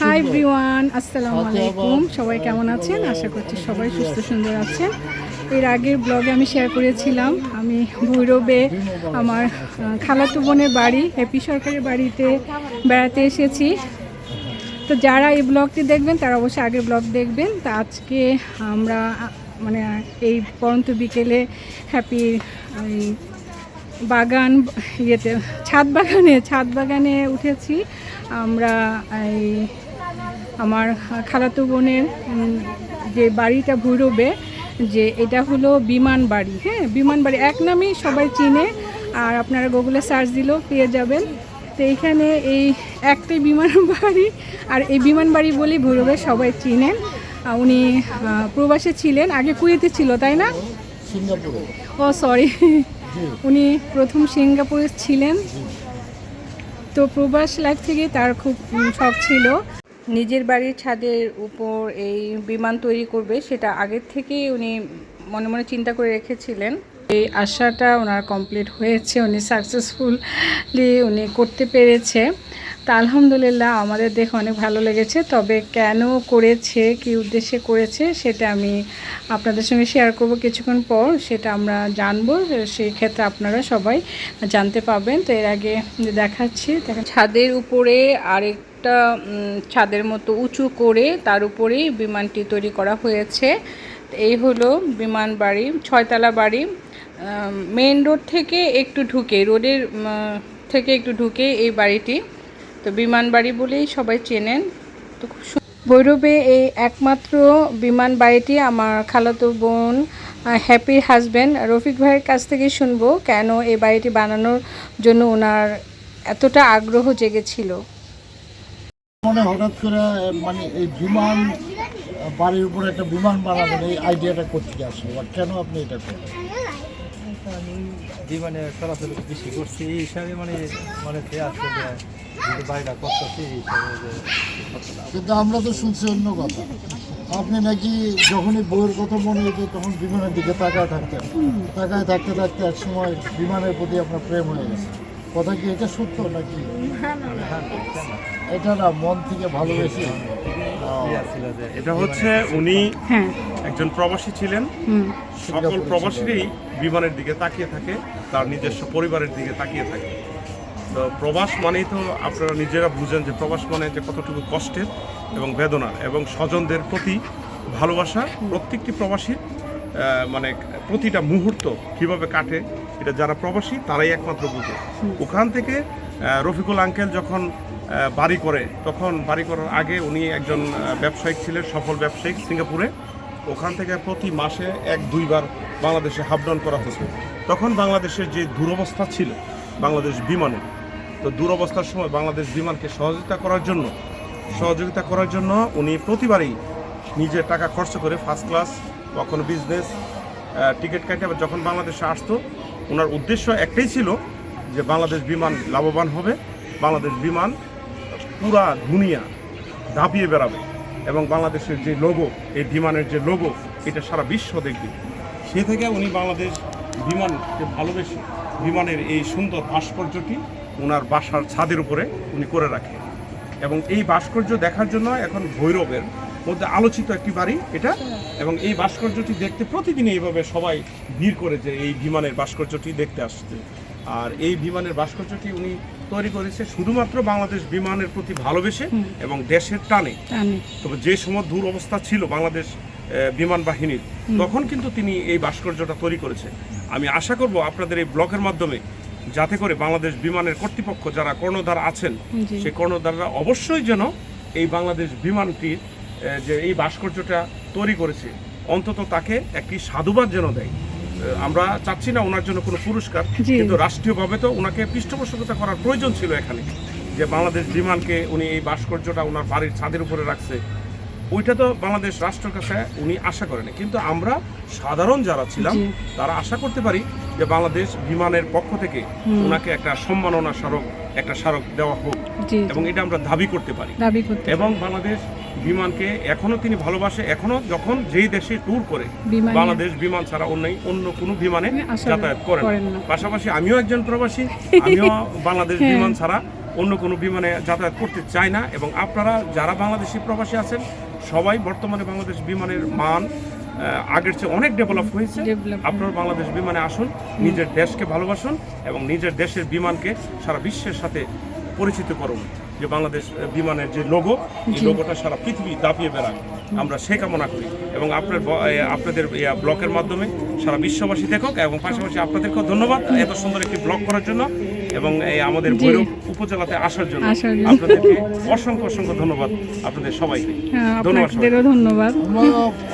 Hi everyone আসসালামু আলাইকুম। সবাই কেমন আছেন? আশা করছি সবাই সুস্থ সুন্দর আছেন। এর আগের ব্লগে আমি শেয়ার করেছিলাম। আমি ভৈরবে আমার খালাতো বোনের বাড়ি হ্যাপি সরকারের বাড়িতে বেড়াতে এসেছি। তো যারা এই ব্লগটি দেখবেন তারা অবশ্যই আগের ব্লগ দেখবেন। তা আজকে আমরা মানে এই পরন্ত বিকেলে হ্যাপি বাগান ইয়েতে ছাদ বাগানে ছাদ বাগানে উঠেছি। আমরা এই আমার খালাতো বোনের যে বাড়িটা ভৈরবে যে এটা হলো বিমান বাড়ি। হ্যাঁ বিমান বাড়ি এক নামেই সবাই চিনে আর আপনারা গুগলে সার্চ দিলেও পেয়ে যাবেন। তো এইখানে এই একটাই বিমান বাড়ি আর এই বিমান বাড়ি বলেই ভৈরবে সবাই চিনেন। উনি প্রবাসে ছিলেন আগে কুয়েতে ছিল তাই না? ও সরি উনি প্রথম সিঙ্গাপুরে ছিলেন। তো প্রবাস লাইফ থেকে তার খুব শখ ছিল। নিজের বাড়ির ছাদের উপর এই বিমান তৈরি করবে, সেটা আগের থেকেই উনি মনে মনে চিন্তা করে রেখেছিলেন। এই আশাটা ওনার কমপ্লিট হয়েছে উনি সাকসেসফুলি উনি করতে পেরেছে। তা আলহামদুলিল্লাহ আমাদের দেখে অনেক ভালো লেগেছে তবে কেন করেছে কি উদ্দেশ্যে করেছে সেটা আমি আপনাদের সঙ্গে শেয়ার করব কিছুক্ষণ পর সেটা আমরা জানব সেই ক্ষেত্রে আপনারা সবাই জানতে পাবেন তো এর আগে দেখাচ্ছি দেখেন ছাদের উপরে আরেকটা উম, ছাদের মতো উঁচু করে তার উপরেই বিমানটি তৈরি করা হয়েছে। এই হলো বিমান বাড়ি ছয়তলা বাড়ি। মেইন রোড থেকে একটু ঢুকে, রোডের থেকে একটু ঢুকে এই বাড়িটি। তো বিমান বাড়ি বলেই সবাই চেনেন। তো খুব ভৈরবে এই একমাত্র বিমান বাড়িটি আমার খালাতো বোন হ্যাপির হাজব্যান্ড রফিক ভাইয়ের কাছ থেকে শুনব কেন এই বাড়িটি বানানোর জন্য ওনার এতটা আগ্রহ জেগেছিল। মানে হঠাৎ করে মানে এই বিমান, বাড়ির উপরে একটা বিমান বানাবেন এই আইডিয়াটা করতে আসলো? কেন আপনি এটা করলেন? জীবনে চলাচল বেশি করছি এই হিসাবে মানে মানে যে বাড়িটা করতেছি এই হিসাবে যে কিন্তু আমরা তো শুনছি অন্য কথা। আপনি নাকি যখনই বইয়ের কথা মনে হতো তখন বিমানের দিকে তাকায় থাকতেন তাকায় থাকতে থাকতে এক সময় বিমানের প্রতি আপনার প্রেম হয়ে গেছে। কথা কি এটা সত্য নাকি? এটা না মন থেকে ভালোবেসে। এটা হচ্ছে উনি হ্যাঁ। একজন প্রবাসী ছিলেন। সকল প্রবাসীরই বিমানের দিকে তাকিয়ে থাকে তার নিজস্ব পরিবারের দিকে তাকিয়ে থাকে। তো প্রবাস মানেই তো আপনারা নিজেরা বুঝেন যে প্রবাস মানে যে কতটুকু কষ্টের এবং বেদনার। এবং স্বজনদের প্রতি ভালোবাসা প্রত্যেকটি প্রবাসীর মানে প্রতিটা মুহূর্ত কীভাবে কাটে এটা যারা প্রবাসী তারাই একমাত্র বুঝে। ওখান থেকে রফিকুল আঙ্কেল যখন বাড়ি করে তখন বাড়ি করার আগে উনি একজন ব্যবসায়িক ছিলেন সফল ব্যবসায়িক সিঙ্গাপুরে। ওখান থেকে প্রতি মাসে এক দুইবার বাংলাদেশে হাফডাউন করা হতো তখন বাংলাদেশের যে দুরবস্থা ছিল বাংলাদেশ বিমানের তো দুরবস্থার সময় বাংলাদেশ বিমানকে সহযোগিতা করার জন্য সহযোগিতা করার জন্য উনি প্রতিবারই নিজের টাকা খরচ করে ফার্স্ট ক্লাস কখনো বিজনেস টিকিট কাটে আবার যখন বাংলাদেশে আসতো ওনার উদ্দেশ্য একটাই ছিল যে বাংলাদেশ বিমান লাভবান হবে, বাংলাদেশ বিমান পুরা দুনিয়া দাপিয়ে বেড়াবে এবং বাংলাদেশের যে লোগো এই বিমানের যে লোগো এটা সারা বিশ্ব দেখবে। সে থেকে উনি বাংলাদেশ বিমানকে ভালোবেসে বিমানের এই সুন্দর ভাস্কর্যটি ওনার বাসার ছাদের উপরে উনি করে রাখে। এবং এই ভাস্কর্য দেখার জন্য এখন ভৈরবের মধ্যে আলোচিত একটি বাড়ি এটা এবং এই ভাস্কর্যটি দেখতে প্রতিদিন এইভাবে সবাই ভিড় করে যে এই বিমানের ভাস্কর্যটি দেখতে আসছে। আর এই বিমানের ভাস্কর্যটি উনি তৈরি করেছে শুধুমাত্র বাংলাদেশ বিমানের প্রতি ভালোবেসে এবং দেশের টানে। তবে যে সময় দূর অবস্থা ছিল বাংলাদেশ বিমান বাহিনীর তখন কিন্তু তিনি এই ভাস্কর্যটা তৈরি করেছে আমি আশা করব আপনাদের এই ব্লগের মাধ্যমে যাতে করে বাংলাদেশ বিমানের কর্তৃপক্ষ যারা কর্ণধার আছেন সেই কর্ণধাররা অবশ্যই যেন এই বাংলাদেশ বিমানটির যে এই ভাস্কর্যটা তৈরি করেছে অন্তত তাকে একটি সাধুবাদ যেন দেয়। আমরা চাচ্ছি না ওনার জন্য কোনো পুরস্কার কিন্তু রাষ্ট্রীয়ভাবে তো ওনাকে পৃষ্ঠপোষকতা করার প্রয়োজন ছিল এখানে যে বাংলাদেশ বিমানকে উনি এই ভাস্কর্যটা ওনার বাড়ির ছাদের উপরে রাখছে। ওইটা তো বাংলাদেশ রাষ্ট্রের কাছে উনি আশা করেনি কিন্তু আমরা সাধারণ যারা ছিলাম তারা আশা করতে পারি যে বাংলাদেশ বিমানের পক্ষ থেকে ওনাকে একটা সম্মাননা স্মারক একটা স্মারক দেওয়া হোক। এবং এটা আমরা দাবি করতে পারি। এবং বাংলাদেশ বিমানকে এখনও তিনি ভালোবাসে এখনও যখন যেই দেশে ট্যুর করে বাংলাদেশ বিমান ছাড়া অন্য অন্য কোনো বিমানে যাতায়াত করেন পাশাপাশি আমিও একজন প্রবাসী আমিও বাংলাদেশ হ্যাঁ। বিমান ছাড়া অন্য কোনো বিমানে যাতায়াত করতে চাই না। এবং আপনারা যারা বাংলাদেশি প্রবাসী আছেন সবাই বর্তমানে বাংলাদেশ বিমানের মান আগের চেয়ে অনেক ডেভেলপ হয়েছে। আপনার বাংলাদেশ বিমানে আসুন নিজের দেশকে ভালোবাসুন এবং নিজের দেশের বিমানকে সারা বিশ্বের সাথে পরিচিত করুন। যে বাংলাদেশ বিমানের যে লোগো এই লোগোটা সারা পৃথিবী দাপিয়ে বেড়াক। আমরা সে কামনা করি। এবং আপনার আপনাদের ব্লকের মাধ্যমে সারা বিশ্ববাসী দেখুক এবং পাশাপাশি আপনাদেরকেও ধন্যবাদ। এত সুন্দর একটি ব্লগ করার জন্য। এবং এই আমাদের ভৈরব উপজেলাতে আসার জন্য আপনাদেরকে অসংখ্য অসংখ্য ধন্যবাদ আপনাদের সবাইকে। হ্যাঁ ধন্যবাদ ধন্যবাদ।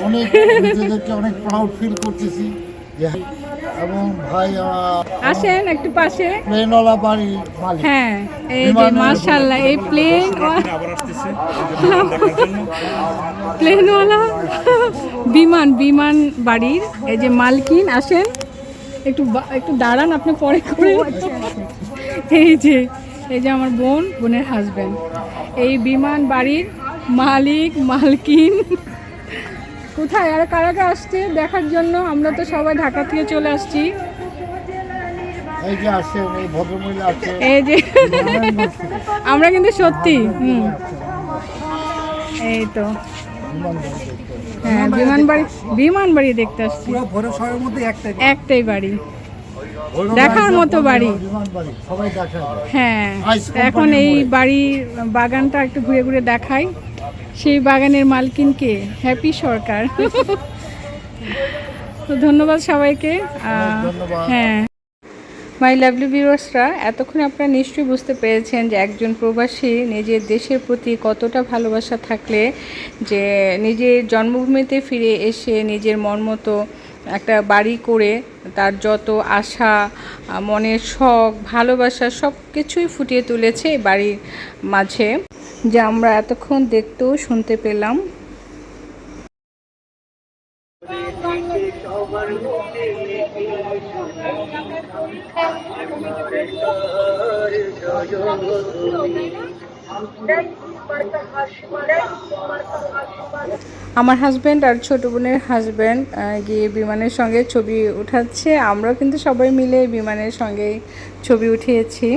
অনেক নিজেদেরকে অনেক প্রাউড ফিল করতেছি এবং ভাই আসেন একটু পাশে। প্লেনওয়ালা বাড়ির মালিক। হ্যাঁ এই যে মার্শাল্লাহ এই প্লেন আবার আসতেছে প্লেনওয়ালা? বিমান বিমান বাড়ির। এই যে মালকিন আসেন। একটু একটু দাঁড়ান আপনি পরে করে এই যে এই যে আমার বোন বোনের হাজবেন্ড এই বিমান বাড়ির মালিক মালকিন। কোথায়? আর কারা কারা আসছে? দেখার জন্য আমরা তো সবাই ঢাকা থেকে চলে আসছি। এই যে আমরা কিন্তু সত্যি হুম। এই তো। হ্যাঁ বিমান বাড়ি বিমান বাড়ি দেখতে আসছি। পুরো ভৈরব শহরের মধ্যে একটাই একটাই বাড়ি। দেখার মতো বাড়ি। হ্যাঁ এখন এই। বাড়ির বাগানটা একটু ঘুরে ঘুরে দেখাই। সেই বাগানের মালকিনকে হ্যাপি সরকার। তো ধন্যবাদ সবাইকে। হ্যাঁ। মাই লাভলি ভিউয়ার্সরা এতক্ষণ আপনারা নিশ্চয়ই বুঝতে পেরেছেন যে একজন প্রবাসী নিজের দেশের প্রতি কতটা ভালোবাসা থাকলে যে নিজের জন্মভূমিতে ফিরে এসে নিজের মন মতো একটা বাড়ি করে তার যত আশা মনের শখ, ভালোবাসা সব কিছুই ফুটিয়ে তুলেছে এই বাড়ির মাঝে, যা আমরা এতক্ষণ দেখতেও শুনতে পেলাম। আমার হাজব্যান্ড আর ছোট বোনের হাজব্যান্ড গিয়ে বিমানের সঙ্গে ছবি উঠাচ্ছে। আমরাও কিন্তু সবাই মিলে বিমানের সঙ্গে ছবি উঠিয়েছি।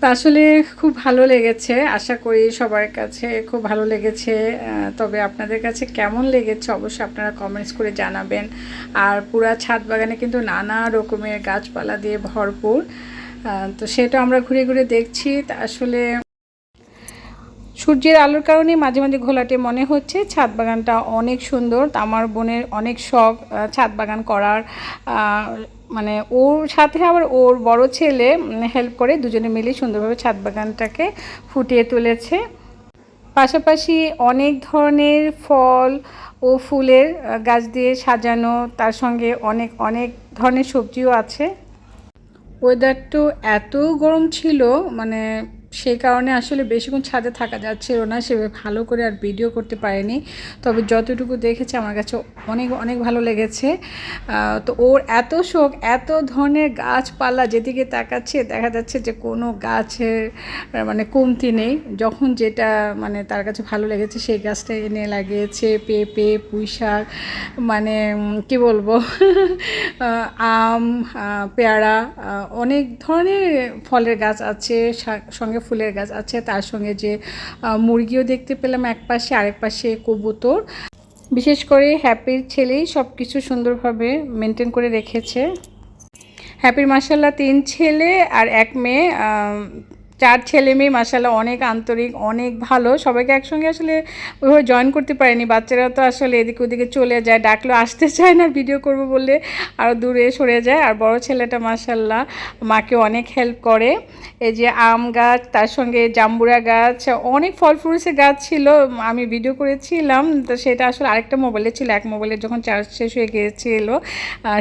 তা আসলে খুব ভালো লেগেছে। আশা করি সবার কাছে খুব ভালো লেগেছে। তবে আপনাদের কাছে কেমন লেগেছে অবশ্যই আপনারা কমেন্টস করে জানাবেন। আর পুরা ছাদ বাগানে কিন্তু নানা রকমের গাছপালা দিয়ে ভরপুর। তো সেটা আমরা ঘুরে ঘুরে দেখছি। তা আসলে সূর্যের আলোর কারণে মাঝে মাঝে ঘোলাটে মনে হচ্ছে। ছাদ বাগানটা অনেক সুন্দর। আমার বোনের অনেক শখ ছাদ বাগান করার মানে ওর সাথে আবার ওর বড় ছেলে হেল্প করে দুজনে মিলে সুন্দরভাবে ছাদ বাগানটাকে ফুটিয়ে তুলেছে। পাশাপাশি অনেক ধরনের ফল ও ফুলের গাছ দিয়ে সাজানো, তার সঙ্গে অনেক অনেক ধরনের সবজিও আছে। ওয়েদারটা এত গরম ছিল মানে সেই কারণে আসলে বেশিক্ষণ ছাদে থাকা যাচ্ছিল না, সেভাবে ভালো করে আর ভিডিও করতে পারেনি। তবে যতটুকু দেখেছি আমার কাছে অনেক অনেক ভালো লেগেছে। তো ওর এত শোক এত ধরনের গাছপালা যেদিকে তাকাচ্ছে, দেখা যাচ্ছে যে কোনো গাছের মানে কমতি নেই। যখন যেটা মানে তার কাছে ভালো লেগেছে, সেই গাছটা এনে লাগিয়েছে, পেঁপে পুঁই শাক মানে কি বলব? আম পেয়ারা অনেক ধরনের ফলের গাছ আছে সা- সঙ্গে ফুলের গাছ আছে, তার সঙ্গে যে মুরগিও দেখতে পেলাম এক পাশে, আরেক পাশে কবুতর। বিশেষ করে হ্যাপির ছেলেই সব কিছু সুন্দরভাবে মেনটেন করে রেখেছে। হ্যাপির মাসাল্লাহ তিন ছেলে আর এক মেয়ে চার ছেলে মেয়ে মাসাল্লাহ অনেক আন্তরিক, অনেক ভালো। সবাইকে একসঙ্গে আসলে ওইভাবে জয়েন করতে পারেনি। বাচ্চারা তো আসলে এদিকে ওদিকে চলে যায়, ডাকলেও আসতে চায় না ভিডিও করব বললে আরও দূরে সরে যায়। আর বড় ছেলেটা মাসাল্লাহ মাকে অনেক হেল্প করে। এই যে আম গাছ, তার সঙ্গে জাম্বুরা গাছ, অনেক ফল ফ্রুটসের গাছ ছিল, আমি ভিডিও করেছিলাম। তো সেটা আসলে আরেকটা মোবাইলে ছিল, এক মোবাইলে যখন চার্জ শেষ হয়ে গিয়েছিল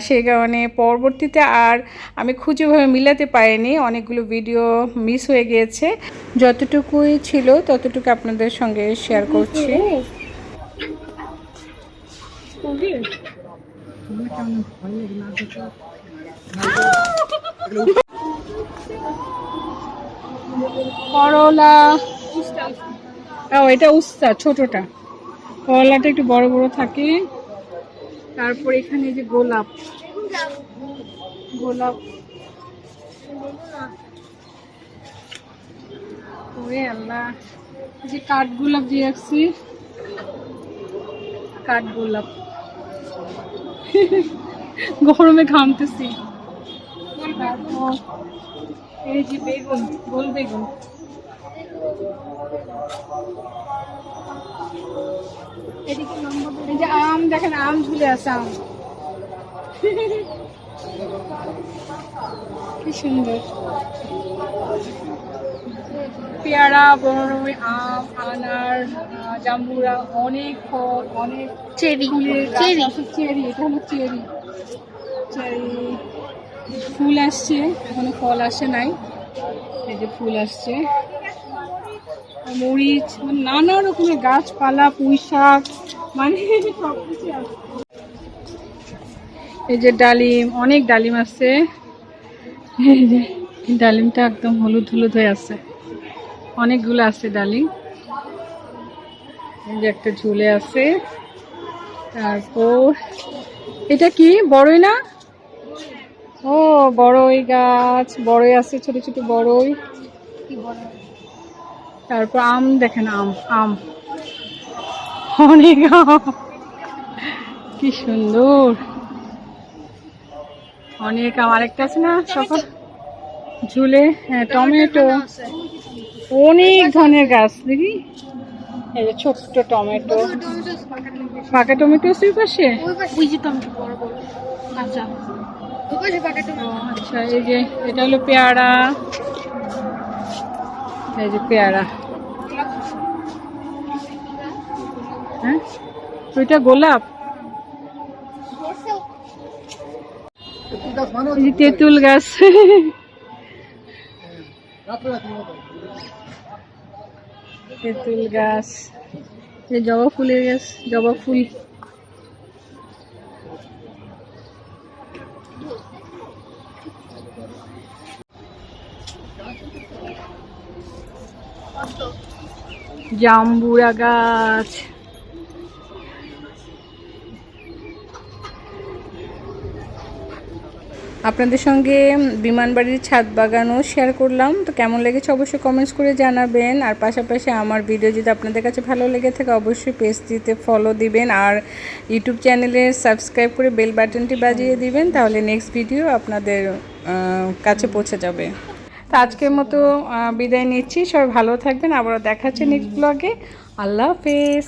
সেই কারণে পরবর্তীতে আর আমি খুঁজেভাবে মিলাতে পারিনি। অনেকগুলো ভিডিও মিস হয়ে গিয়েছে। যতটুকুই ছিল ততটুকু আপনাদের সঙ্গে শেয়ার করছি। করলা। এটা উস্তা, ছোটটা। করলাটা একটু বড় বড় থাকে। তারপর এখানে যে গোলাপ। গোলাপ। ওরে আল্লাহ। যে কাঠ দিয়ে রাখছি। কাঠ গরমে ঘামতেছি। তারপর এই যে বেগুন, গোল বেগুন। এই যে আম, দেখেন আম ঝুলে আছে, আম। কি সুন্দর। পেয়ারা বড়ই আম আনার জাম্বুরা অনেক ফল অনেক চেরি। চেরি। চেরি এটা হলো চেরি। চেরি ফুল আসছে এখনও ফল আসে নাই। এই যে ফুল আসছে। মরিচ মানে নানা রকমের গাছপালা পুঁই শাক মানে সব কিছু আছে। এই যে ডালিম অনেক ডালিম আছে এই যে ডালিমটা একদম হলুদ হলুদ হয়ে আছে। অনেকগুলো আছে ডালিম। এই যে একটা ঝুলে আছে। তারপর এটা কি? বড়ই না? ও, বড়ই গাছ। বড়ই আছে, ছোট ছোট বড়ই। তারপর আম, দেখেন আম আম। অনেক আম। কি সুন্দর। অনেক আম। আরেকটা আছে না সকাল ঝুলে হ্যাঁ টমেটো। অনেক ধরনের গাছ এই যে ছোট্ট টমেটো। পাকা টমেটো আছে পাশে? ওই যে টমেটো বড় বড়। কাঁচা ওই পাশে পাকা ও, আচ্ছা এই যে এটা হলো পেয়ারা। এই যে পেয়ারা। হ্যাঁ? ওইটা গোলাপ। তেঁতুল গাছ। তেঁতুল গাছ। এই জবা ফুলের গাছ জবা ফুল। জাম্বুরা গাছ। আপনাদের সঙ্গে বিমানবাড়ির ছাদ বাগানও শেয়ার করলাম। তো কেমন লেগেছে অবশ্যই কমেন্টস করে জানাবেন। আর পাশাপাশি আমার ভিডিও যদি আপনাদের কাছে ভালো লেগে থাকে, অবশ্যই পেজটিতে ফলো দিবেন। আর ইউটিউব চ্যানেলে সাবস্ক্রাইব করে বেল বাটনটি বাজিয়ে দিবেন, তাহলে নেক্সট ভিডিও আপনাদের কাছে পৌঁছে যাবে। তো আজকের মতো বিদায় নিচ্ছি। সবাই ভালো থাকবেন। আবারও দেখা হচ্ছে নেক্সট ব্লগে আল্লাহ হাফেজ।